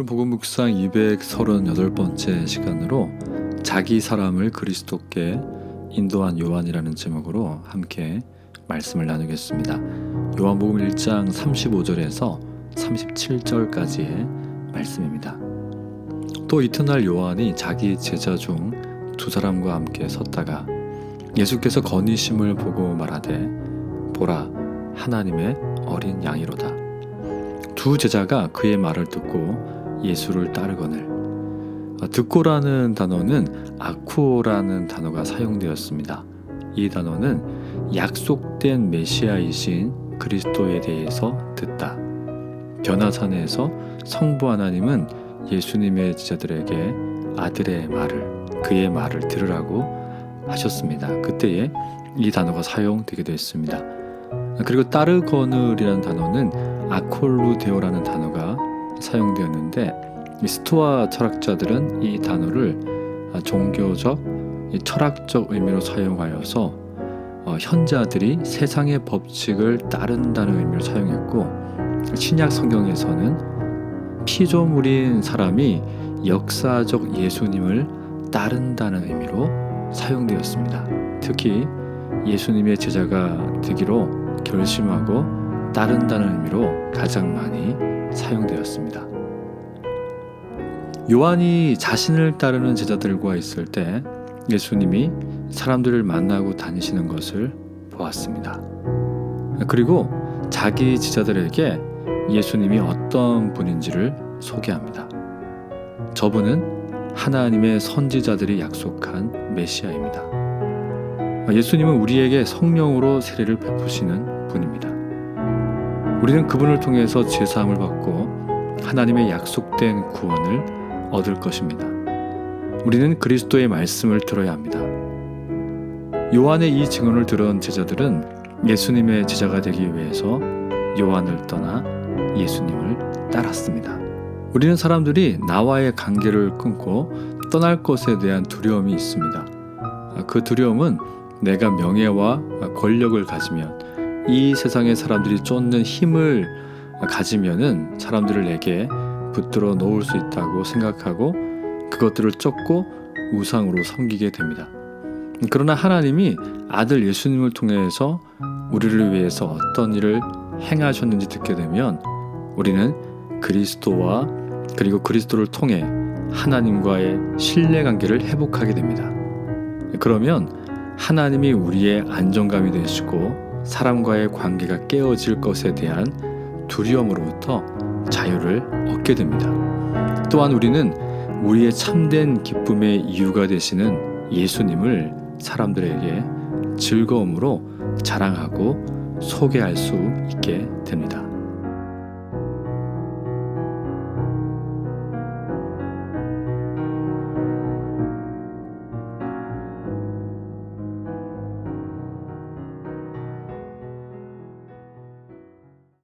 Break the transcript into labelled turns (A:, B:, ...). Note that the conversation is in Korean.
A: 오늘은 복음 묵상 238번째 시간으로 자기 사람을 그리스도께 인도한 요한이라는 제목으로 함께 말씀을 나누겠습니다. 요한복음 1장 35절에서 37절까지의 말씀입니다. 또 이튿날 요한이 자기 제자 중 두 사람과 함께 섰다가 예수께서 건의심을 보고 말하되 보라 하나님의 어린 양이로다. 두 제자가 그의 말을 듣고 예수를 따르거늘 어, 듣고라는 단어는 아쿠오라는 단어가 사용되었습니다. 이 단어는 약속된 메시아이신 그리스도에 대해서 듣다. 변화산에서 성부 하나님은 예수님의 제자들에게 아들의 말을 그의 말을 들으라고 하셨습니다. 그때에 이 단어가 사용되게 되었습니다. 그리고 따르거늘이라는 단어는 아콜루데오라는 단어가 사용되었는데 이 스토아 철학자들은 이 단어를 종교적, 이 철학적 의미로 사용하여서 어, 현자들이 세상의 법칙을 따른다는 의미로 사용했고 신약 성경에서는 피조물인 사람이 역사적 예수님을 따른다는 의미로 사용되었습니다. 특히 예수님의 제자가 되기로 결심하고 따른다는 의미로 가장 많이 사용되었습니다. 요한이 자신을 따르는 제자들과 있을 때 예수님이 사람들을 만나고 다니시는 것을 보았습니다. 그리고 자기 제자들에게 예수님이 어떤 분인지를 소개합니다. 저분은 하나님의 선지자들이 약속한 메시아입니다. 예수님은 우리에게 성령으로 세례를 베푸시는 분입니다. 우리는 그분을 통해서 제사함을 받고 하나님의 약속된 구원을 얻을 것입니다. 우리는 그리스도의 말씀을 들어야 합니다. 요한의 이 증언을 들은 제자들은 예수님의 제자가 되기 위해서 요한을 떠나 예수님을 따랐습니다. 우리는 사람들이 나와의 관계를 끊고 떠날 것에 대한 두려움이 있습니다. 그 두려움은 내가 명예와 권력을 가지면 이 세상의 사람들이 쫓는 힘을 가지면은 사람들을 내게 붙들어 놓을 수 있다고 생각하고 그것들을 쫓고 우상으로 섬기게 됩니다. 그러나 하나님이 아들 예수님을 통해서 우리를 위해서 어떤 일을 행하셨는지 듣게 되면 우리는 그리스도와 그리고 그리스도를 통해 하나님과의 신뢰 관계를 회복하게 됩니다. 그러면 하나님이 우리의 안정감이 되시고 사람과의 관계가 깨어질 것에 대한 두려움으로부터 자유를 얻게 됩니다. 또한 우리는 우리의 참된 기쁨의 이유가 되시는 예수님을 사람들에게 즐거움으로 자랑하고 소개할 수 있게 됩니다.